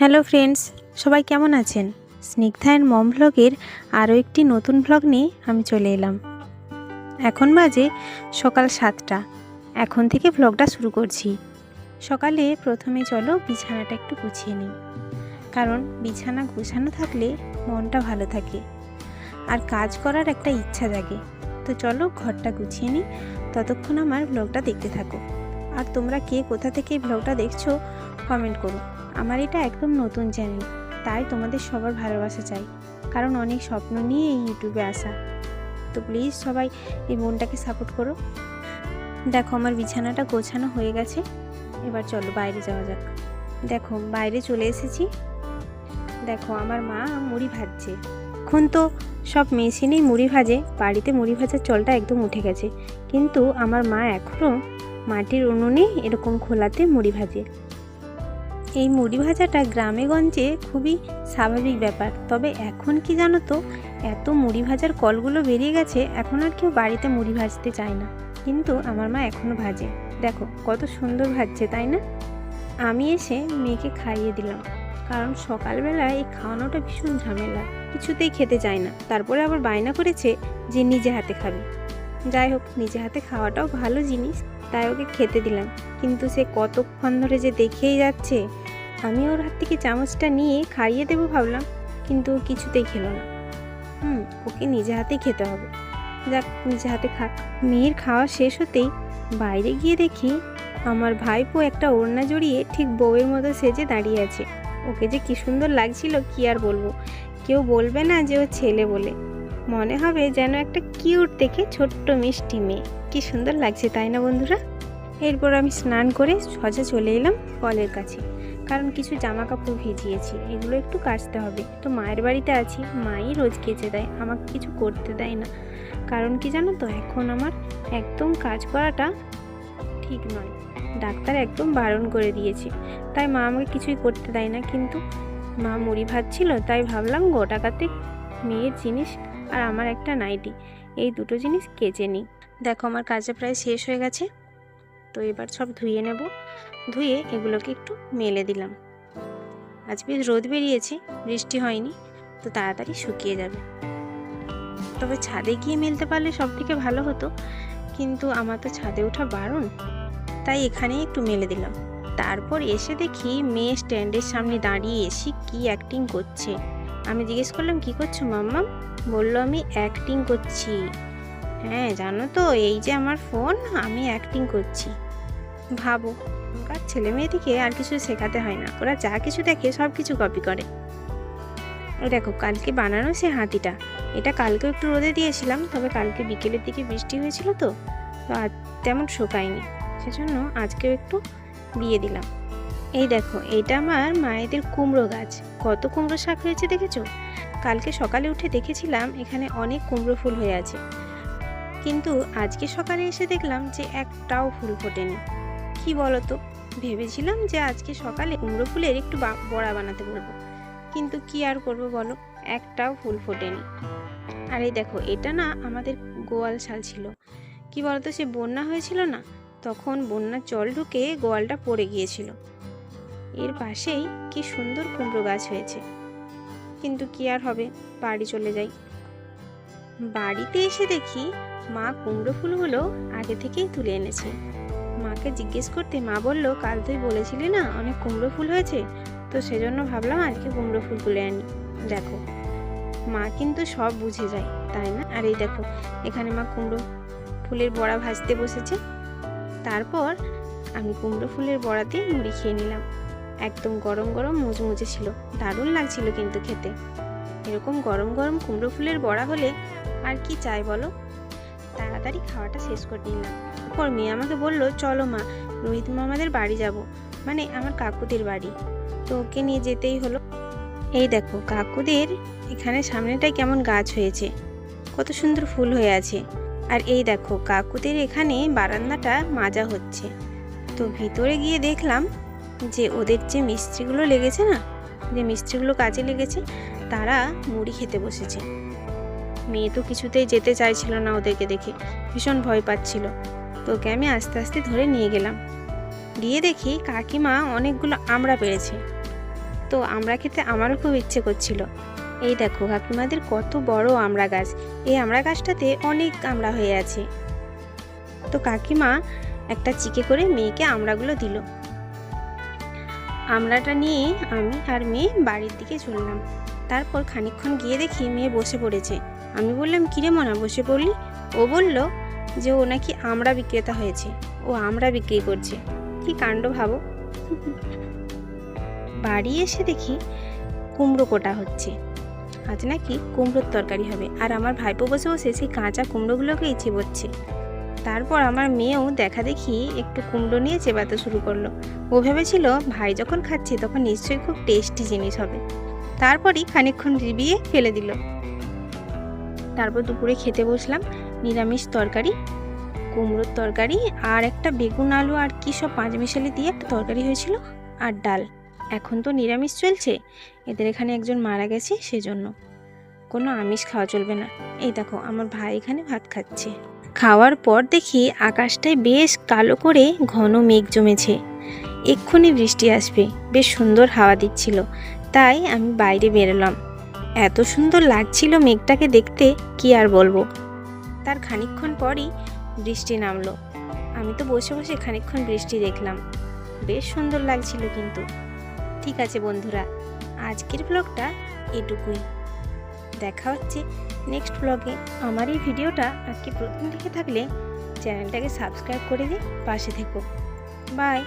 Hello friends, সবাই কেমন আছেন? স্নিগ্ধা অ্যান্ড মম ভ্লগের আরও একটি নতুন ভ্লগ নিয়ে আমি চলে এলাম। এখন বাজে সকাল সাতটা। এখন থেকে ভ্লগটা শুরু করছি। সকালে প্রথমে চলো বিছানাটা একটু গুছিয়ে নিই। কারণ বিছানা গুছানো থাকলে মনটা ভালো থাকে। আর কাজ করার একটা ইচ্ছা জাগে। তো চলো ঘরটা গুছিয়ে নিই। ততক্ষণ আমার ভ্লগটা দেখতে থাকো। আর তোমরা কে কোথা থেকে ভ্লগটা দেখছ কমেন্ট করো। আমার এটা একদম নতুন চ্যানেল, তাই তোমাদের সবার ভালোবাসা চাই। কারণ অনেক স্বপ্ন নিয়ে এই ইউটিউবে আসা। তো প্লিজ সবাই এই বোনটাকে সাপোর্ট করো। দেখো আমার বিছানাটা গোছানো হয়ে গেছে। এবার চলো বাইরে যাওয়া যাক। দেখো বাইরে চলে এসেছি। দেখো আমার মা মুড়ি ভাজছে। এখন তো সব মেশিনেই মুড়ি ভাজে, বাড়িতে মুড়ি ভাজার চলটা একদম উঠে গেছে। কিন্তু আমার মা এখনও মাটির উনুনে এরকম খোলাতে মুড়ি ভাজে। এই মুড়ি ভাজাটা গ্রামে গঞ্জে খুবই স্বাভাবিক ব্যাপার। তবে এখন কি জানো তো, এত মুড়ি ভাজার কলগুলো বেরিয়ে গেছে, এখন আর কেউ বাড়িতে মুড়ি ভাজতে চায় না। কিন্তু আমার মা এখনও ভাজে। দেখো, কত সুন্দর ভাজছে, তাই না? আমি এসে মেয়েকে খাইয়ে দিলাম। কারণ সকালবেলা এই খাওয়ানোটা ভীষণ ঝামেলা। কিছুতেই খেতে চায় না। তারপরে আবার বায়না করেছে যে নিজে হাতে খাবে। যাই হোক, নিজে হাতে খাওয়াটাও ভালো জিনিস, তাই ওকে খেতে দিলাম। কিন্তু সে কতক্ষণ ধরে যে দেখেই যাচ্ছে, আমি ওর হাত থেকে চামচটা নিয়ে খাইয়ে দেবো ভাবলাম, কিন্তু ও কিছুতেই খেলো না। হুম, ওকে নিজে হাতেই খেতে হবে। যাক, নিজে হাতে খাক মেয়ের খাওয়া শেষ হতেই বাইরে গিয়ে দেখি আমার ভাইপো একটা ওড়না জড়িয়ে ঠিক বউয়ের মতো সেজে দাঁড়িয়ে আছে। ওকে যে কি সুন্দর লাগছিল, কি আর বলব? কেউ বলবে না যে ও ছেলে বলে। মনে হবে যেন একটা কিউট দেখে ছোট্ট মিষ্টি মেয়ে। কি সুন্দর লাগছে, তাই না বন্ধুরা? এরপর আমি স্নান করে সজা চলে এলাম কলের কাছে। কারণ কিছু জামা কাপড় ভিজিয়েছি, এগুলো একটু কাচতে হবে। তো মায়ের বাড়িতে আছি, মাই রোজ কেচে দেয়, আমাকে কিছু করতে দেয় না। কারণ কি জানো তো, এখন আমার একদম কাজ করাটা ঠিক নয়। ডাক্তার একদম বারণ করে দিয়েছে। তাই মা আমাকে কিছুই করতে দেয় না, কিন্তু মা মুড়ি ভাজছিল তাই ভাবলাম গোটাকাতে মেয়ের জিনিস আর আমার একটা নাইটি। এই দুটো জিনিস কেচে নিই। দেখো আমার কাজে প্রায় শেষ হয়ে গেছে। তো এবার সব ধুয়ে নেব। ধুয়ে এগুলোকে একটু মেলে দিলাম। আজ বেশ রোদ বেরিয়েছে, বৃষ্টি হয়নি, তো তাড়াতাড়ি শুকিয়ে যাবে। তবে ছাদে গিয়ে মেলতে পারলে সব থেকে ভালো হতো। কিন্তু আমার তো ছাদে ওঠা বারণ, তাই এখানেই একটু মেলে দিলাম। তারপর এসে দেখি মেয়ে স্ট্যান্ডের সামনে দাঁড়িয়ে এসে কি অ্যাক্টিং করছে। আমি জিজ্ঞেস করলাম, কি করছ মাম্মা বলল, আমি অ্যাক্টিং করছি। হ্যাঁ জানো তো, এই যে আমার ফোন আমি অ্যাক্টিং করছি। ভাবো, এখনকার ছেলে মেয়েদেরকে আর কিছু শেখাতে হয় না। ওরা যা কিছু দেখে, সব কিছু কপি করে। দেখো, কালকে বানানো সে হাতিটা। এটা কালকেও একটু রোদে দিয়েছিলাম, তবে কালকে বিকেলের দিকে বৃষ্টি হয়েছিল তো তো আজ তেমন শুকায়নি। সেজন্য আজকেও একটু দিয়ে দিলাম। এই দেখো এইটা আমার মায়েদের কুমড়ো গাছ। কত কুমড়ো শাক হয়েছে দেখেছ? কালকে সকালে উঠে দেখেছিলাম এখানে অনেক কুমড়ো ফুল হয়ে আছে। কিন্তু আজকে সকালে এসে দেখলাম যে একটাও ফুল ফোটেনি। কি বলতো? ভেবেছিলাম যে আজকে সকালে কুমড়ো ফুলের একটু বড়া বানাতে বলব কিন্তু কি আর করব বলো? একটাও ফুল ফোটেনি। আর এই দেখো, এটা না আমাদের গোয়াল শাল ছিল। কি বলতো, সে বন্যা হয়েছিল না? তখন বন্যার জল ঢুকে গোয়ালটা পড়ে গিয়েছিল। এর পাশেই কি সুন্দর কুমড়ো গাছ হয়েছে। কিন্তু কি আর হবে, বাড়ি চলে যাই। বাড়িতে এসে দেখি মা কুমড়ো ফুলগুলো আগে থেকেই তুলে এনেছে। মাকে জিজ্ঞেস করতে মা বলল, কাল তুই বলেছিলি না অনেক কুমড়ো ফুল হয়েছে? তো সেজন্য ভাবলাম আজকে কুমড়ো ফুল তুলে আনি। দেখো, মা কিন্তু সব বুঝে যায়, তাই না? আর এই দেখো, এখানে মা কুমড়ো ফুলের বড়া ভাজতে বসেছে। তারপর আমি কুমড়ো ফুলের বড়াতে মুড়ি খেয়ে নিলাম। একদম গরম গরম মুচমুচে ছিল। দারুণ লাগছিল কিন্তু খেতে। এরকম গরম গরম কুমড়ো ফুলের বড়া হলে আর কি চাই বলো? তাড়াতাড়ি খাওয়াটা শেষ করে নিলাম। তারপর মেয়ে আমাকে বলল, চলো মা, রোহিত মামাদের বাড়ি যাব। মানে আমার কাকুদের বাড়ি। তো ওকে নিয়ে যেতেই হলো। এই দেখো, কাকুদের এখানে সামনেটাই কেমন গাছ হয়েছে। কত সুন্দর ফুল হয়ে আছে। আর এই দেখো, কাকুদের এখানে বারান্দাটা মাজা হচ্ছে। তো ভিতরে গিয়ে দেখলাম যে ওদের যে মিস্ত্রিগুলো লেগেছে না, যে মিস্ত্রিগুলো কাজে লেগেছে, তারা মুড়ি খেতে বসেছে। মেয়ে তো কিছুতেই যেতে চাইছিল না ওদেরকে দেখে, ভীষণ ভয় পাচ্ছিল। তো ওকে আমি আস্তে আস্তে ধরে নিয়ে গেলাম। গিয়ে দেখি কাকিমা অনেকগুলো আমড়া পেরেছে। তো আমরা খেতে আমারও খুব ইচ্ছে করছিল। এই দেখো কাকিমাদের কত বড় আমড়া গাছ। এই আমড়া গাছটাতে অনেক আমড়া হয়ে আছে। তো কাকিমা একটা চিকে করে মেয়েকে আমড়াগুলো দিল। আমড়াটা নিয়ে আমি আর মেয়ে বাড়ির দিকে চললাম। তারপর খানিকক্ষণ গিয়ে দেখি মেয়ে বসে পড়েছে। আমি বললাম, কিরে মনা, বসে পড়লি? ও বলল যে, ও নাকি আমড়া বিক্রেতা হয়েছে। ও আমড়া বিক্রি করছে। কি কাণ্ড ভাবো? বাড়ি এসে দেখি কুমড়ো কোটা হচ্ছে। আজ নাকি কুমড়োর তরকারি হবে। আর আমার ভাইপো বসে বসে সেই কাঁচা কুমড়োগুলোকেই চিবোচ্ছে তারপর আমার মেয়েও দেখা দেখি একটু কুমড়ো নিয়ে চেবাতে শুরু করল। ও ভেবেছিল, ভাই যখন খাচ্ছে তখন নিশ্চয়ই খুব টেস্টি জিনিস হবে। তারপরই খানিকক্ষণ রিবিয়ে ফেলে দিল। তারপর দুপুরে খেতে বসলাম, নিরামিষ তরকারি, কুমড়োর তরকারি আর একটা বেগুন আলু আর কী সব পাঁচ মিশালি দিয়ে একটা তরকারি হয়েছিল আর ডাল। এখন তো নিরামিষ চলছে, এদের এখানে একজন মারা গেছে সেজন্য। কোনো আমিষ খাওয়া চলবে না। এই দেখো, আমার ভাই এখানে ভাত খাচ্ছে। খাওয়ার পর দেখি আকাশটায় বেশ কালো করে ঘন মেঘ জমেছে। এক্ষুনি বৃষ্টি আসবে, বেশ সুন্দর হাওয়া দিচ্ছিল, তাই আমি বাইরে বেরোলাম। এত সুন্দর লাগছিল মেঘটাকে দেখতে, কি আর বলব? তার খানিকক্ষণ পরই বৃষ্টি নামলো। আমি তো বসে বসে খানিকক্ষণ বৃষ্টি দেখলাম। বেশ সুন্দর লাগছিল কিন্তু। ঠিক আছে বন্ধুরা, আজকের ব্লগটা এটুকুই। দেখা হচ্ছে নেক্সট ব্লগে আমার এই ভিডিওটা আজকে প্রথম দেখে থাকলে চ্যানেলটাকে সাবস্ক্রাইব করে দিয়ে পাশে থেকো। বাই